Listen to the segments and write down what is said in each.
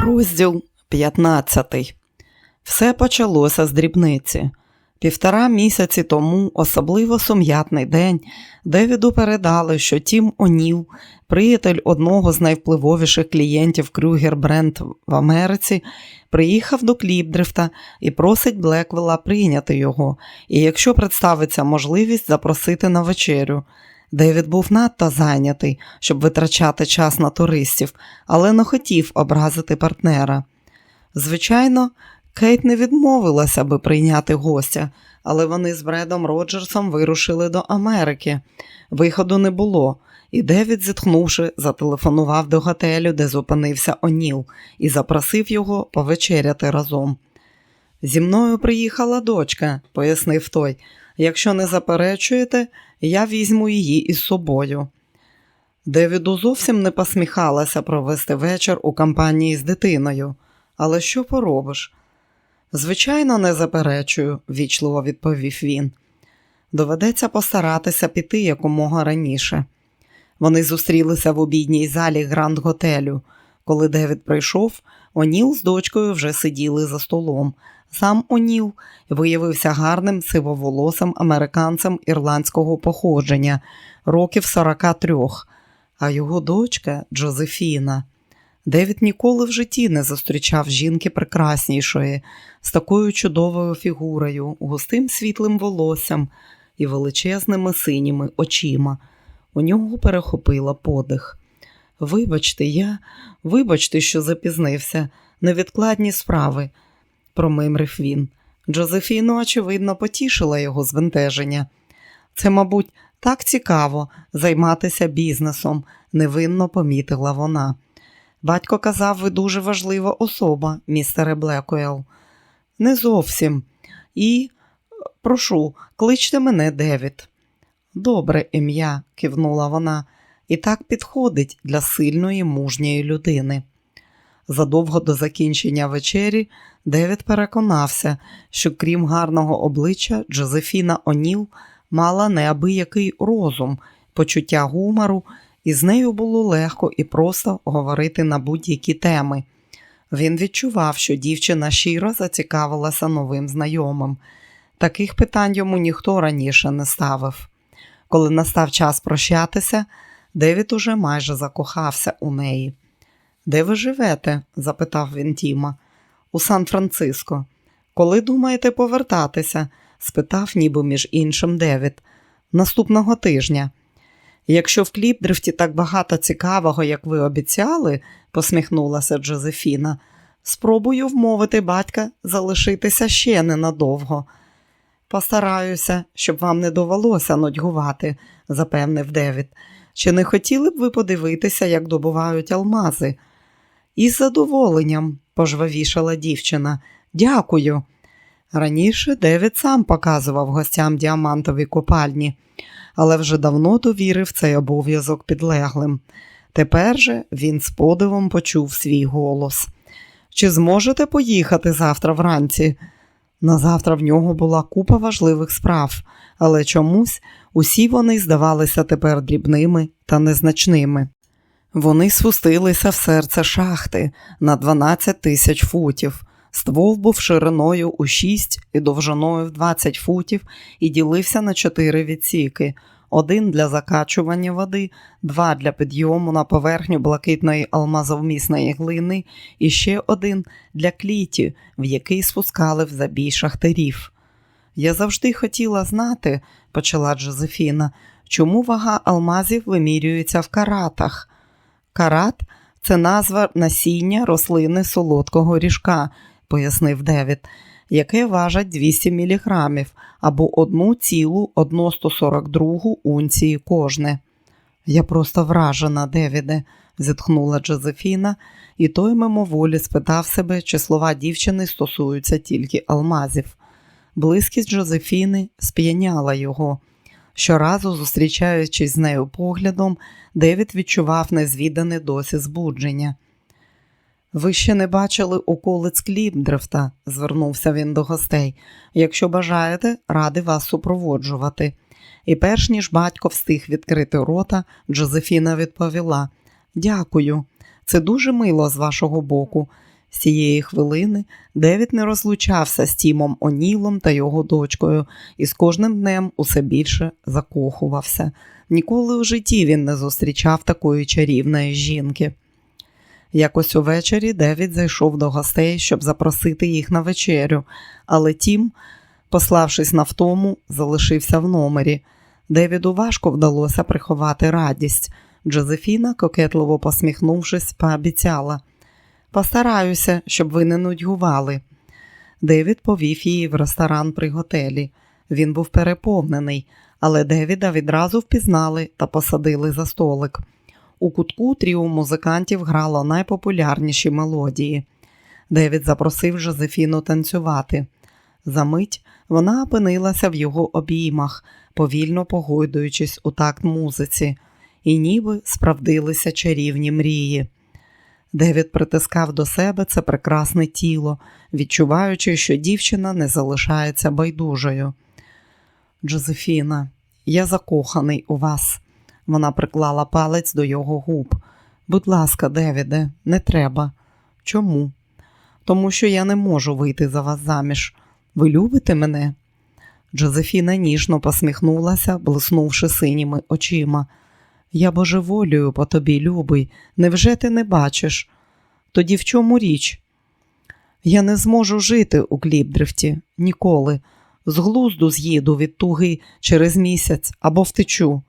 Розділ 15. Все почалося з дрібниці. Півтора місяці тому, особливо сум'ятний день, Девіду передали, що Тім О'Ніл, приятель одного з найвпливовіших клієнтів Крюгер Бренд в Америці, приїхав до Кліпдрифта і просить Блеквелла прийняти його, і якщо представиться можливість, запросити на вечерю. Девід був надто зайнятий, щоб витрачати час на туристів, але не хотів образити партнера. Звичайно, Кейт не відмовилася би прийняти гостя, але вони з Бредом Роджерсом вирушили до Америки. Виходу не було, і Девід, зітхнувши, зателефонував до готелю, де зупинився Оніл, і запросив його повечеряти разом. Зі мною приїхала дочка, пояснив той. Якщо не заперечуєте, я візьму її із собою. Девіду зовсім не посміхалася провести вечір у компанії з дитиною. Але що поробиш? Звичайно, не заперечую, вічливо відповів він. Доведеться постаратися піти якомога раніше. Вони зустрілися в обідній залі гранд готелю. Коли Девід прийшов, Оніл з дочкою вже сиділи за столом. Сам Оніл виявився гарним сивоволосим американцем ірландського походження, років 43, а його дочка Джозефіна. Девід ніколи в житті не зустрічав жінки прекраснішої, з такою чудовою фігурою, густим світлим волоссям і величезними синіми очима. У нього перехопила подих. Вибачте, я, вибачте, що запізнився, невідкладні справи, промимрив він. Джозефіну, очевидно, потішила його збентеження. Це, мабуть, так цікаво займатися бізнесом, невинно помітила вона. Батько казав, ви дуже важлива особа, містере Блекуел. Не зовсім. І, прошу, кличте мене Девід. Добре ім'я, кивнула вона, і так підходить для сильної мужньої людини. Задовго до закінчення вечері Девід переконався, що крім гарного обличчя, Джозефіна Оніл мала неабиякий розум, почуття гумору, і з нею було легко і просто говорити на будь-які теми. Він відчував, що дівчина щиро зацікавилася новим знайомим. Таких питань йому ніхто раніше не ставив. Коли настав час прощатися, Девід уже майже закохався у неї. Де ви живете? запитав він Тіма. У Сан-Франциско. Коли думаєте повертатися? спитав, ніби між іншим Девід. Наступного тижня. Якщо в кліпдрифті так багато цікавого, як ви обіцяли, посміхнулася Джозефіна, спробую вмовити батька залишитися ще ненадовго. Постараюся, щоб вам не довелося нудьгувати, запевнив Девід. Чи не хотіли б ви подивитися, як добувають алмази? Із задоволенням, пожвавішала дівчина. Дякую. Раніше Девід сам показував гостям діамантові копальні, але вже давно довірив цей обов'язок підлеглим. Тепер же він з подивом почув свій голос. Чи зможете поїхати завтра вранці? На завтра в нього була купа важливих справ, але чомусь усі вони здавалися тепер дрібними та незначними. Вони спустилися в серце шахти на 12 тисяч футів. Ствол був шириною у 6 і довжиною в 20 футів і ділився на чотири відсіки: один для закачування води, два для підйому на поверхню блакитної алмазовмісної глини і ще один для кліті, в який спускали в забій шахтарів. Я завжди хотіла знати, почала Джозефіна, чому вага алмазів вимірюється в каратах. Карат це назва насіння рослини солодкого ріжка, пояснив Девід, яке важить 200 мг або одну цілу 142 унції кожне. Я просто вражена, Девіде, зітхнула Джозефіна, і той мимоволі спитав себе, чи слова дівчини стосуються тільки алмазів. Близькість Джозефіни сп'яняла його. Щоразу, зустрічаючись з нею поглядом, Девід відчував незвідане досі збудження. Ви ще не бачили околиць Кліпдрифта, звернувся він до гостей. Якщо бажаєте, ради вас супроводжувати. І перш ніж батько встиг відкрити рота, Джозефіна відповіла: Дякую. Це дуже мило з вашого боку. Цієї хвилини Девід не розлучався з Тімом Онілом та його дочкою і з кожним днем усе більше закохувався. Ніколи у житті він не зустрічав такої чарівної жінки. Якось увечері Девід зайшов до гостей, щоб запросити їх на вечерю, але Тім, пославшись на втому, залишився в номері. Девіду важко вдалося приховати радість. Джозефіна, кокетливо посміхнувшись, пообіцяла Постараюся, щоб ви не нудьгували. Девід повів її в ресторан при готелі. Він був переповнений, але Девіда відразу впізнали та посадили за столик. У кутку тріо музикантів грало найпопулярніші мелодії. Девід запросив Жозефіну танцювати. Замить вона опинилася в його обіймах, повільно погойдуючись у такт музиці, і ніби справдилися чарівні мрії. Девід притискав до себе це прекрасне тіло, відчуваючи, що дівчина не залишається байдужою. Джозефіна, я закоханий у вас. Вона приклала палець до його губ. Будь ласка, Девіде, не треба. Чому? Тому що я не можу вийти за вас заміж. Ви любите мене? Джозефіна ніжно посміхнулася, блиснувши синіми очима. Я божеволюю по тобі, любий, невже ти не бачиш? Тоді в чому річ? Я не зможу жити у Кліпдрифті ніколи. З глузду з'їду від туги через місяць або втечу.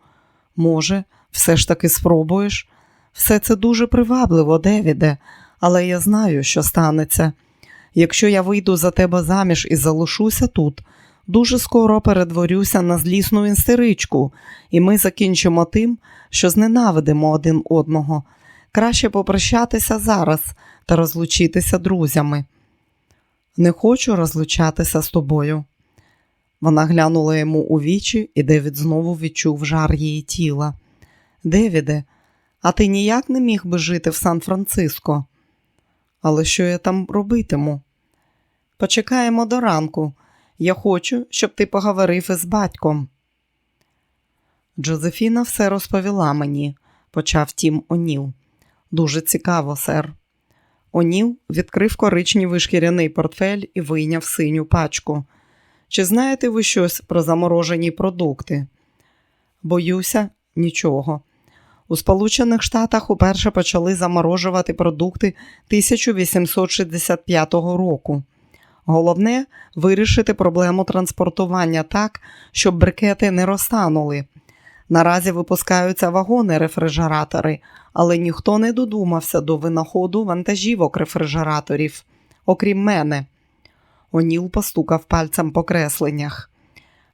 Може, все ж таки спробуєш? Все це дуже привабливо, Девіде, але я знаю, що станеться. Якщо я вийду за тебе заміж і залишуся тут, дуже скоро перетворюся на злісну інстеричку, і ми закінчимо тим, що зненавидимо один одного. Краще попрощатися зараз та розлучитися друзями. Не хочу розлучатися з тобою. Вона глянула йому у вічі, і Девід знову відчув жар її тіла. Девіде, а ти ніяк не міг би жити в Сан-Франциско? Але що я там робитиму? Почекаємо до ранку. Я хочу, щоб ти поговорив із батьком. Джозефіна все розповіла мені, почав тім Оніл. Дуже цікаво, сер. Оніл відкрив коричневий шкіряний портфель і вийняв синю пачку. Чи знаєте ви щось про заморожені продукти? Боюся, нічого. У Сполучених Штатах уперше почали заморожувати продукти 1865 року. Головне вирішити проблему транспортування так, щоб брикети не розтанули. Наразі випускаються вагони-рефрижератори, але ніхто не додумався до винаходу вантажівок рефрижераторів, окрім мене. Оніл постукав пальцем по кресленнях.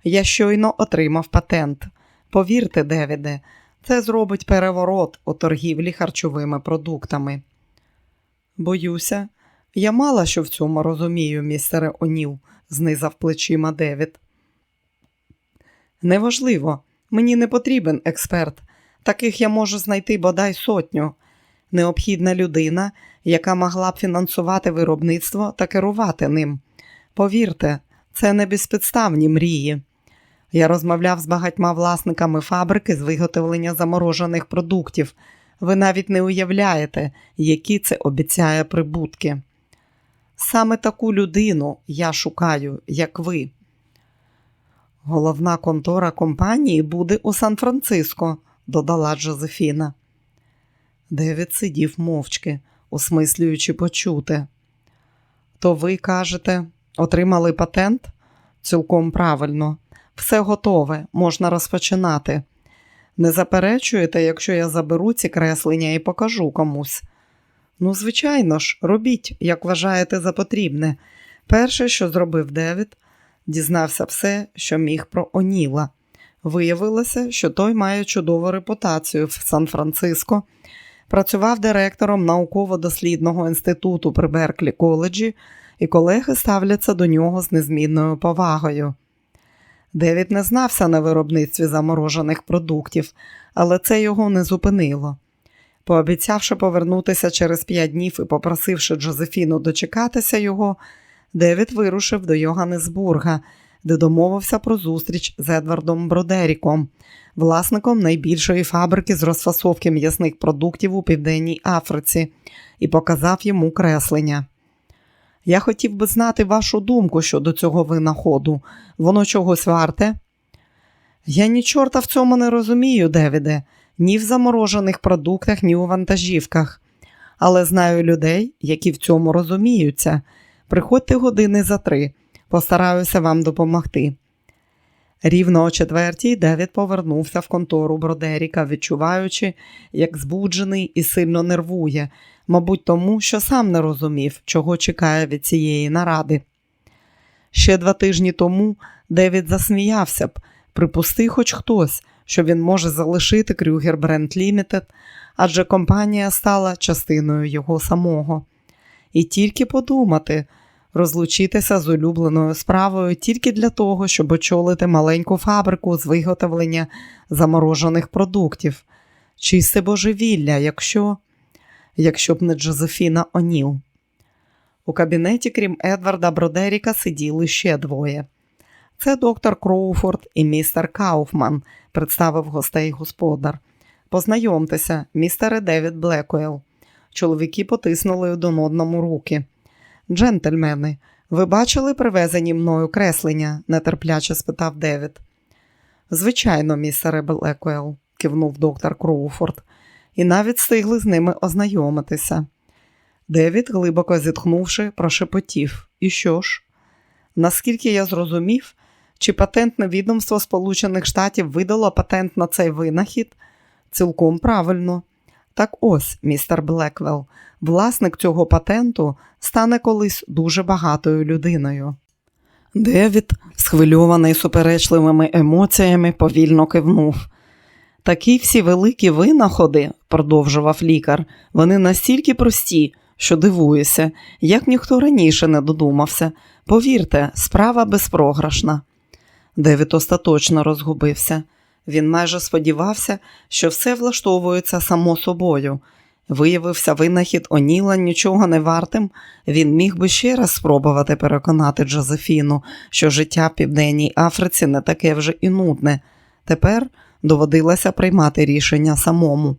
Я щойно отримав патент. Повірте, Девіде, це зробить переворот у торгівлі харчовими продуктами. Боюся, я мало що в цьому розумію, містере Оніл, знизав плечима Девід. Неважливо, мені не потрібен експерт. Таких я можу знайти бодай сотню. Необхідна людина, яка могла б фінансувати виробництво та керувати ним. Повірте, це не безпідставні мрії. Я розмовляв з багатьма власниками фабрики з виготовлення заморожених продуктів. Ви навіть не уявляєте, які це обіцяє прибутки. Саме таку людину я шукаю, як ви. Головна контора компанії буде у Сан-Франциско, додала Джозефіна. Девід сидів мовчки, осмислюючи почуте. То ви кажете, отримали патент? Цілком правильно. Все готове, можна розпочинати. Не заперечуєте, якщо я заберу ці креслення і покажу комусь. Ну, звичайно ж, робіть, як вважаєте за потрібне. Перше, що зробив Девід, дізнався все, що міг про Оніла. Виявилося, що той має чудову репутацію в Сан-Франциско, працював директором науково-дослідного інституту при Берклі коледжі, і колеги ставляться до нього з незмінною повагою. Девід не знався на виробництві заморожених продуктів, але це його не зупинило. Пообіцявши повернутися через п'ять днів і попросивши Джозефіну дочекатися його, Девід вирушив до Йоганнесбурга, де домовився про зустріч з Едвардом Бродеріком, власником найбільшої фабрики з розфасовки м'ясних продуктів у Південній Африці, і показав йому креслення. Я хотів би знати вашу думку щодо цього винаходу. Воно чогось варте? Я ні чорта в цьому не розумію, Девіде, ні в заморожених продуктах, ні у вантажівках. Але знаю людей, які в цьому розуміються. Приходьте години за три, постараюся вам допомогти. Рівно о четвертій Девід повернувся в контору Бродеріка, відчуваючи, як збуджений і сильно нервує, мабуть, тому, що сам не розумів, чого чекає від цієї наради. Ще два тижні тому Девід засміявся б, припусти хоч хтось, що він може залишити Крюгер Бренд Лімітед, адже компанія стала частиною його самого. І тільки подумати, розлучитися з улюбленою справою тільки для того, щоб очолити маленьку фабрику з виготовлення заморожених продуктів. Чисте божевілля, якщо якщо б не Джозефіна Оніл. У кабінеті, крім Едварда Бродеріка, сиділи ще двоє. Це доктор Кроуфорд і містер Кауфман, представив гостей господар. Познайомтеся, містере Девід Блекуел. Чоловіки потиснули один одному руки. Джентльмени, ви бачили привезені мною креслення? нетерпляче спитав Девід. Звичайно, містере Блекуел, кивнув доктор Кроуфорд, і навіть встигли з ними ознайомитися. Девід, глибоко зітхнувши, прошепотів. І що ж? Наскільки я зрозумів, чи патентне відомство Сполучених Штатів видало патент на цей винахід? Цілком правильно. Так ось, містер Блеквелл, власник цього патенту стане колись дуже багатою людиною. Девід, схвильований суперечливими емоціями, повільно кивнув. Такі всі великі винаходи, продовжував лікар, вони настільки прості, що дивуюся, як ніхто раніше не додумався. Повірте, справа безпрограшна. Девід остаточно розгубився. Він майже сподівався, що все влаштовується само собою. Виявився винахід Оніла нічого не вартим, він міг би ще раз спробувати переконати Джозефіну, що життя в Південній Африці не таке вже і нудне. Тепер доводилося приймати рішення самому.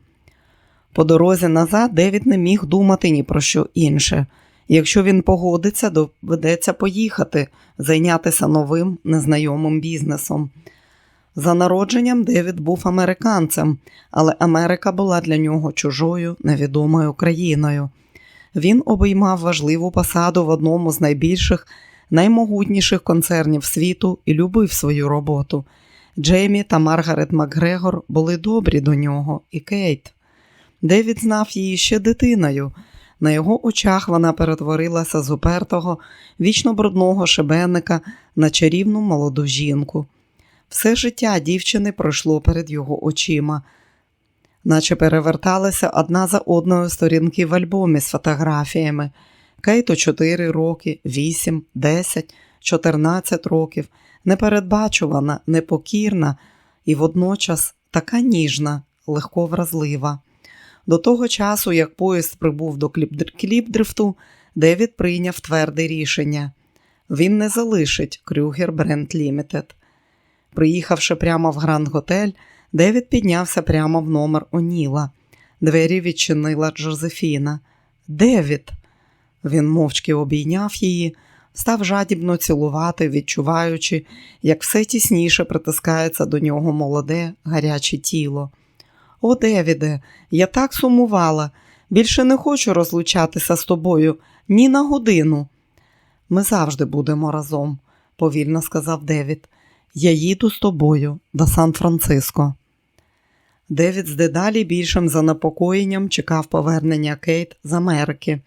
По дорозі назад Девід не міг думати ні про що інше. Якщо він погодиться, доведеться поїхати, зайнятися новим незнайомим бізнесом. За народженням Девід був американцем, але Америка була для нього чужою, невідомою країною. Він обіймав важливу посаду в одному з найбільших, наймогутніших концернів світу і любив свою роботу. Джеймі та Маргарет Макгрегор були добрі до нього, і Кейт. Девід знав її ще дитиною. На його очах вона перетворилася з упертого, вічно брудного шебенника на чарівну молоду жінку. Все життя дівчини пройшло перед його очима, наче переверталися одна за одною сторінки в альбомі з фотографіями. Кейту 4 роки, 8, 10, 14 років, непередбачувана, непокірна і водночас така ніжна, легко вразлива. До того часу, як поїзд прибув до кліпдрифту, Девід прийняв тверде рішення. Він не залишить Крюгер Бренд Лімітед. Приїхавши прямо в Гранд Готель, Девід піднявся прямо в номер Оніла. Двері відчинила Джозефіна. Девід. Він мовчки обійняв її, став жадібно цілувати, відчуваючи, як все тісніше притискається до нього молоде, гаряче тіло. О, Девіде, я так сумувала. Більше не хочу розлучатися з тобою ні на годину. Ми завжди будемо разом, повільно сказав Девід. Я їду з тобою до Сан-Франциско. Девід з дедалі більшим занепокоєнням чекав повернення Кейт з Америки.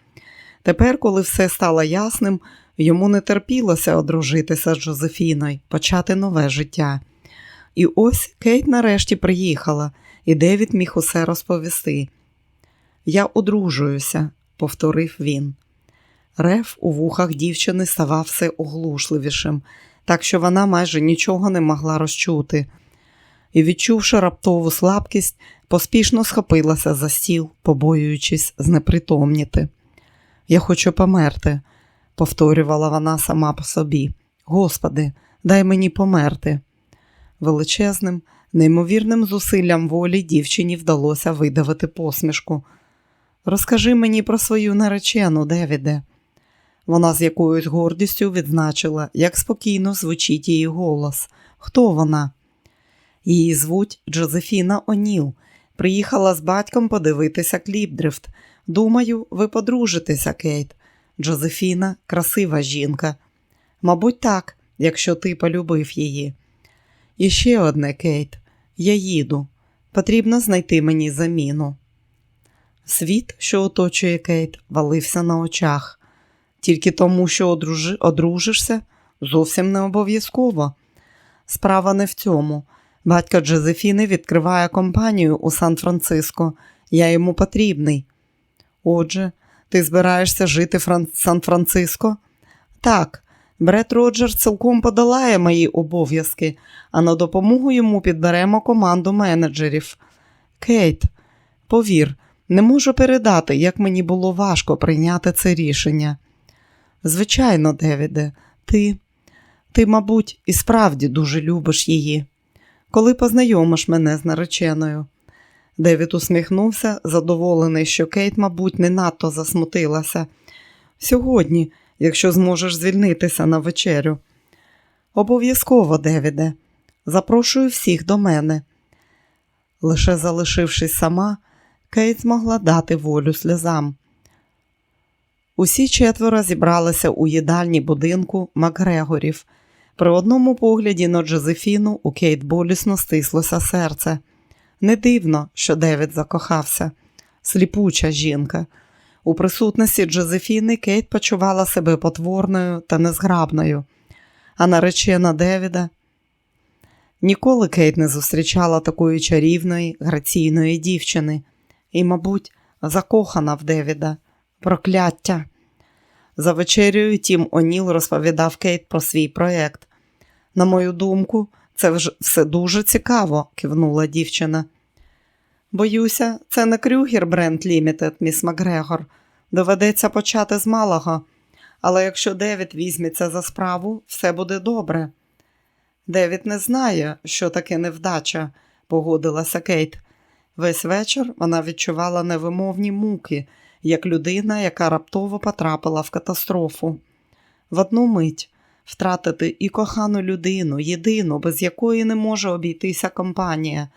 Тепер, коли все стало ясним, йому не терпілося одружитися з Джозефіною, почати нове життя. І ось Кейт нарешті приїхала, і Девід міг усе розповісти. Я одружуюся, повторив він. Рев у вухах дівчини ставав все оглушливішим так що вона майже нічого не могла розчути. І, відчувши раптову слабкість, поспішно схопилася за стіл, побоюючись знепритомніти. Я хочу померти, повторювала вона сама по собі. Господи, дай мені померти. Величезним, неймовірним зусиллям волі дівчині вдалося видавити посмішку. Розкажи мені про свою наречену, Девіде. Вона з якоюсь гордістю відзначила, як спокійно звучить її голос. Хто вона? Її звуть Джозефіна Оніл. Приїхала з батьком подивитися кліпдрифт. Думаю, ви подружитеся, Кейт. Джозефіна красива жінка. Мабуть, так, якщо ти полюбив її. І ще одне, Кейт, я їду. Потрібно знайти мені заміну. Світ, що оточує Кейт, валився на очах. Тільки тому, що одружи... одружишся, зовсім не обов'язково. Справа не в цьому. Батько Джозефіни відкриває компанію у Сан-Франциско. Я йому потрібний. Отже, ти збираєшся жити в Сан-Франциско? Так, Бред Роджер цілком подолає мої обов'язки, а на допомогу йому підберемо команду менеджерів. Кейт, повір, не можу передати, як мені було важко прийняти це рішення. Звичайно, Девіде, ти, ти, мабуть, і справді дуже любиш її. Коли познайомиш мене з нареченою. Девід усміхнувся, задоволений, що Кейт, мабуть, не надто засмутилася. Сьогодні, якщо зможеш звільнитися на вечерю. Обов'язково, Девіде, запрошую всіх до мене. Лише залишившись сама, Кейт змогла дати волю сльозам. Усі четверо зібралися у їдальні будинку Макгрегорів. При одному погляді на Джозефіну у Кейт болісно стислося серце. Не дивно, що Девід закохався. Сліпуча жінка. У присутності Джозефіни Кейт почувала себе потворною та незграбною, а наречена Девіда ніколи Кейт не зустрічала такої чарівної, граційної дівчини і, мабуть, закохана в Девіда. Прокляття. За вечерею Тім Оніл розповідав Кейт про свій проєкт. На мою думку, це все дуже цікаво, кивнула дівчина. Боюся, це не Крюгер Бренд Лімітед, міс Макгрегор. Доведеться почати з малого, але якщо Девід візьметься за справу, все буде добре. Девід не знає, що таке невдача, погодилася Кейт. Весь вечір вона відчувала невимовні муки, як людина, яка раптово потрапила в катастрофу. В одну мить втратити і кохану людину, єдину, без якої не може обійтися компанія.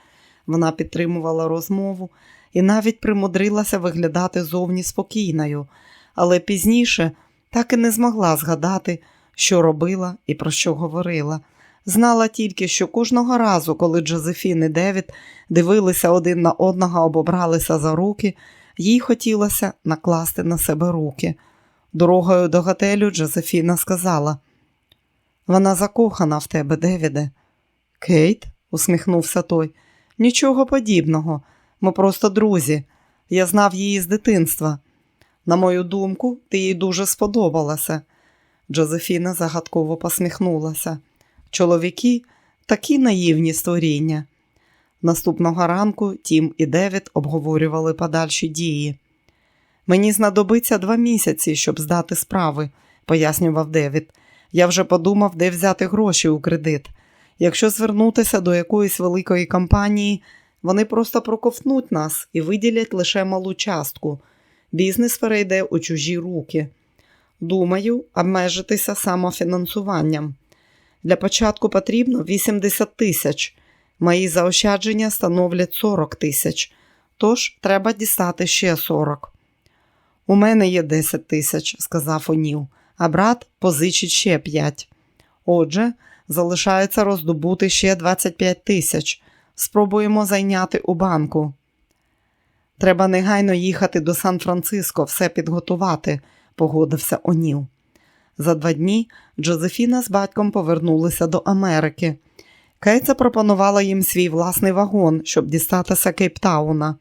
Вона підтримувала розмову і навіть примудрилася виглядати зовні спокійною, але пізніше так і не змогла згадати, що робила і про що говорила. Знала тільки, що кожного разу, коли Джозефін і Девід дивилися один на одного або бралися за руки, їй хотілося накласти на себе руки. Дорогою до готелю Джозефіна сказала: вона закохана в тебе, Девіде. Кейт, усміхнувся той, нічого подібного. Ми просто друзі. Я знав її з дитинства. На мою думку, ти їй дуже сподобалася. Джозефіна загадково посміхнулася. Чоловіки такі наївні створіння. Наступного ранку Тім і Девід обговорювали подальші дії. Мені знадобиться два місяці, щоб здати справи, пояснював Девід. Я вже подумав, де взяти гроші у кредит. Якщо звернутися до якоїсь великої компанії, вони просто проковтнуть нас і виділять лише малу частку. Бізнес перейде у чужі руки. Думаю, обмежитися самофінансуванням. Для початку потрібно 80 тисяч. Мої заощадження становлять 40 тисяч, тож треба дістати ще 40. У мене є 10 тисяч, сказав Оніл, а брат позичить ще 5. Отже, залишається роздобути ще 25 тисяч. Спробуємо зайняти у банку. Треба негайно їхати до Сан-Франциско, все підготувати, погодився Оніл. За два дні Джозефіна з батьком повернулися до Америки. Кейт запропонувала їм свій власний вагон, щоб дістатися Кейптауна.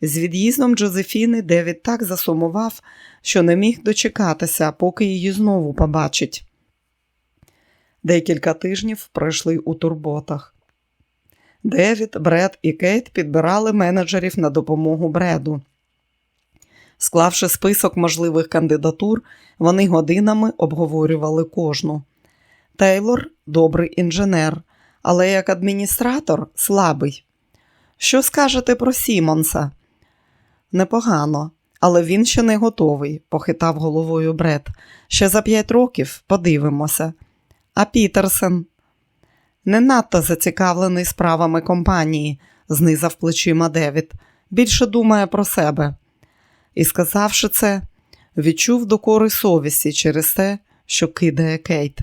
З від'їздом Джозефіни Девід так засумував, що не міг дочекатися, поки її знову побачить. Декілька тижнів пройшли у турботах. Девід, Бред і Кейт підбирали менеджерів на допомогу Бреду. Склавши список можливих кандидатур, вони годинами обговорювали кожну. Тейлор добрий інженер, але як адміністратор слабий. Що скажете про Сімонса? Непогано, але він ще не готовий, похитав головою Бред. Ще за п'ять років подивимося. А Пітерсен не надто зацікавлений справами компанії, знизав плечима Девід. Більше думає про себе. І, сказавши це, відчув докори совісті через те, що кидає Кейт.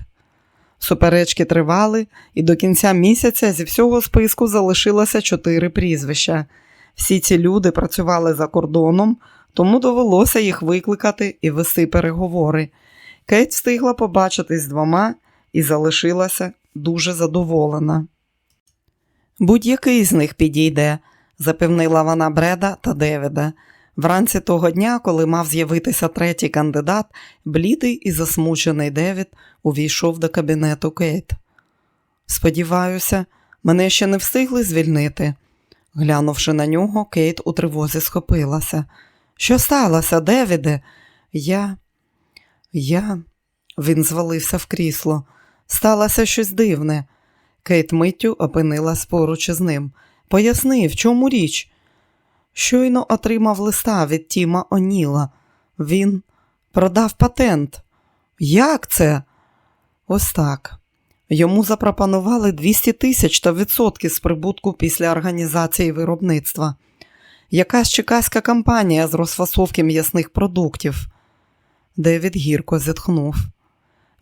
Суперечки тривали, і до кінця місяця зі всього списку залишилося чотири прізвища. Всі ці люди працювали за кордоном, тому довелося їх викликати і вести переговори. Кейт встигла побачитись з двома і залишилася дуже задоволена. Будь-який з них підійде, запевнила вона Бреда та Девіда. Вранці того дня, коли мав з'явитися третій кандидат, блідий і засмучений Девід увійшов до кабінету Кейт. Сподіваюся, мене ще не встигли звільнити. Глянувши на нього, Кейт у тривозі схопилася. Що сталося, Девіде? Я. Я. Він звалився в крісло. Сталося щось дивне. Кейт миттю опинилась поруч із ним. Поясни, в чому річ? Щойно отримав листа від Тіма Оніла. Він продав патент. Як це? Ось так. Йому запропонували 200 тисяч та відсотки з прибутку після організації виробництва. Якась чекаська компанія з розфасовки м'ясних продуктів. Девід гірко зітхнув.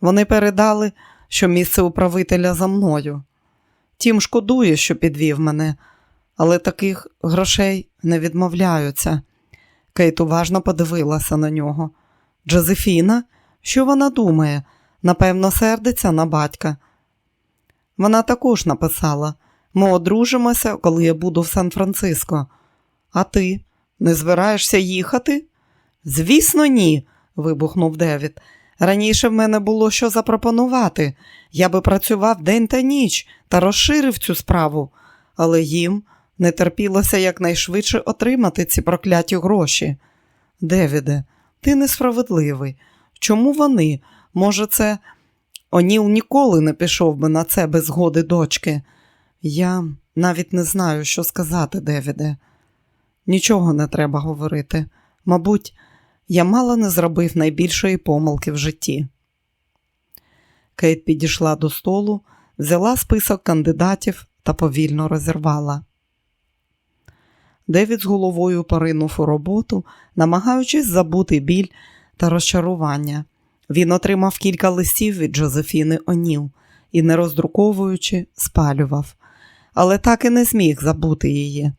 Вони передали, що місце управителя за мною. Тім шкодує, що підвів мене, але таких грошей не відмовляються. Кейт уважно подивилася на нього. Джозефіна, що вона думає? Напевно, сердиться на батька. Вона також написала: ми одружимося, коли я буду в Сан-Франциско. А ти не збираєшся їхати? Звісно, ні, вибухнув Девід. Раніше в мене було що запропонувати. Я би працював день та ніч та розширив цю справу, але їм не терпілося якнайшвидше отримати ці прокляті гроші. Девіде, ти несправедливий. Чому вони? Може, це Оніл ніколи не пішов би на це без згоди дочки. Я навіть не знаю, що сказати, Девіде. Нічого не треба говорити. Мабуть, я мало не зробив найбільшої помилки в житті. Кейт підійшла до столу, взяла список кандидатів та повільно розірвала. Девід з головою поринув у роботу, намагаючись забути біль та розчарування. Він отримав кілька листів від Джозефіни Оніл і, не роздруковуючи, спалював, але так і не зміг забути її.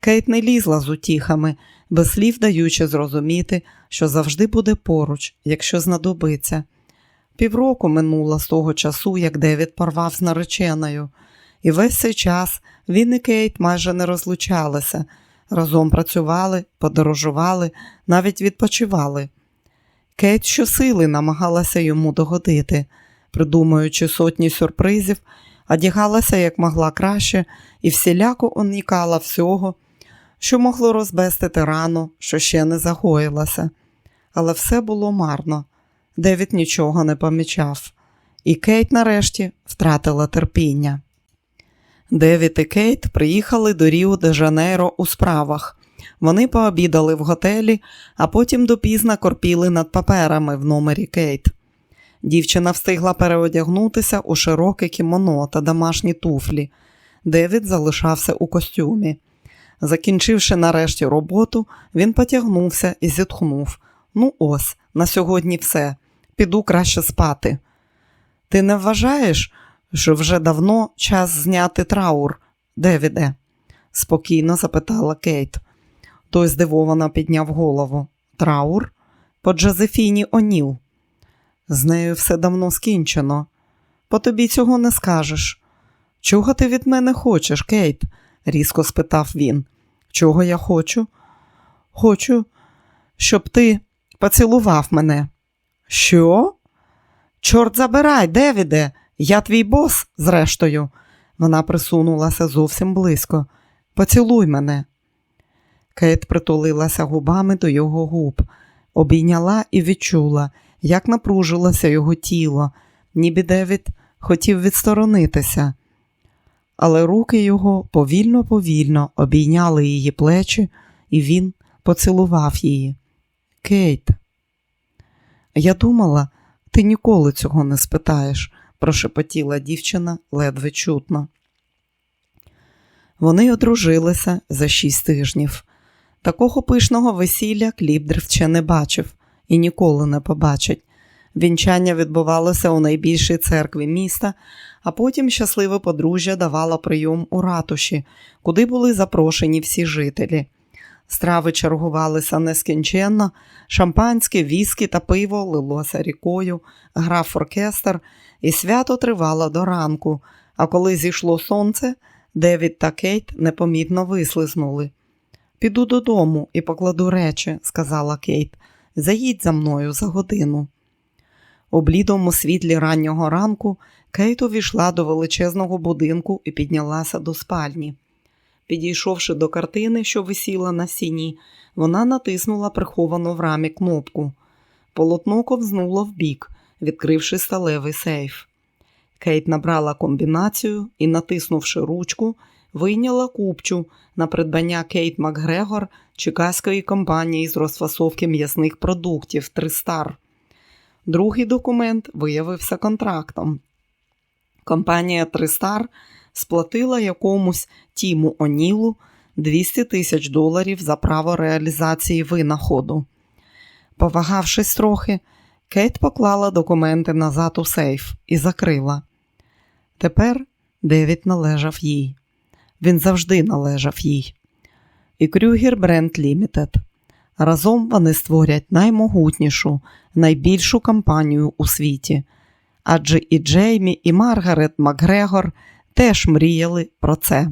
Кейт не лізла з утіхами, без слів даючи зрозуміти, що завжди буде поруч, якщо знадобиться. Півроку минуло з того часу, як Девід порвав з нареченою, і весь цей час він і Кейт майже не розлучалися, разом працювали, подорожували, навіть відпочивали. Кейт щосили намагалася йому догодити, придумуючи сотні сюрпризів, одягалася як могла краще і всіляко уникала всього, що могло розбестити рану, що ще не загоїлася. Але все було марно. Девід нічого не помічав, і Кейт нарешті втратила терпіння. Девід і Кейт приїхали до Ріо де Жанейро у справах. Вони пообідали в готелі, а потім допізна корпіли над паперами в номері Кейт. Дівчина встигла переодягнутися у широке кімоно та домашні туфлі. Девід залишався у костюмі. Закінчивши нарешті роботу, він потягнувся і зітхнув. Ну, ось, на сьогодні все. Піду краще спати. Ти не вважаєш, що вже давно час зняти траур, Девіде? спокійно запитала Кейт. Той здивовано підняв голову. Траур? По Джозефіні Оніл. З нею все давно скінчено. По тобі цього не скажеш. Чого ти від мене хочеш, Кейт? Різко спитав він. Чого я хочу? Хочу, щоб ти поцілував мене. Що? Чорт забирай, Девіде, я твій бос, зрештою. Вона присунулася зовсім близько. Поцілуй мене. Кейт притулилася губами до його губ, обійняла і відчула, як напружилося його тіло, ніби Девід хотів відсторонитися, але руки його повільно-повільно обійняли її плечі, і він поцілував її. Кейт, я думала, ти ніколи цього не спитаєш, прошепотіла дівчина ледве чутно. Вони одружилися за шість тижнів. Такого пишного весілля Кліпдрифт ще не бачив і ніколи не побачить. Вінчання відбувалося у найбільшій церкві міста, а потім щасливе подружжя давало прийом у ратуші, куди були запрошені всі жителі. Страви чергувалися нескінченно, шампанське, віскі та пиво лилося рікою, грав оркестр, і свято тривало до ранку, а коли зійшло сонце, Девід та Кейт непомітно вислизнули. Піду додому і покладу речі, сказала Кейт. Заїдь за мною за годину. У блідому світлі раннього ранку Кейт увійшла до величезного будинку і піднялася до спальні. Підійшовши до картини, що висіла на стіні, вона натиснула приховану в рамі кнопку. Полотно ковзнуло вбік, відкривши сталевий сейф. Кейт набрала комбінацію і, натиснувши ручку, вийняла купчу на придбання Кейт Макгрегор чекаської компанії з розфасовки м'ясних продуктів Тристар. Другий документ виявився контрактом. Компанія Тристар сплатила якомусь Тіму Онілу 200 тисяч доларів за право реалізації винаходу. Повагавшись трохи, Кейт поклала документи назад у сейф і закрила. Тепер Девід належав їй. Він завжди належав їй. І Крюгер Бренд Лімітед. Разом вони створять наймогутнішу, найбільшу компанію у світі. Адже і Джеймі, і Маргарет Макгрегор теж мріяли про це.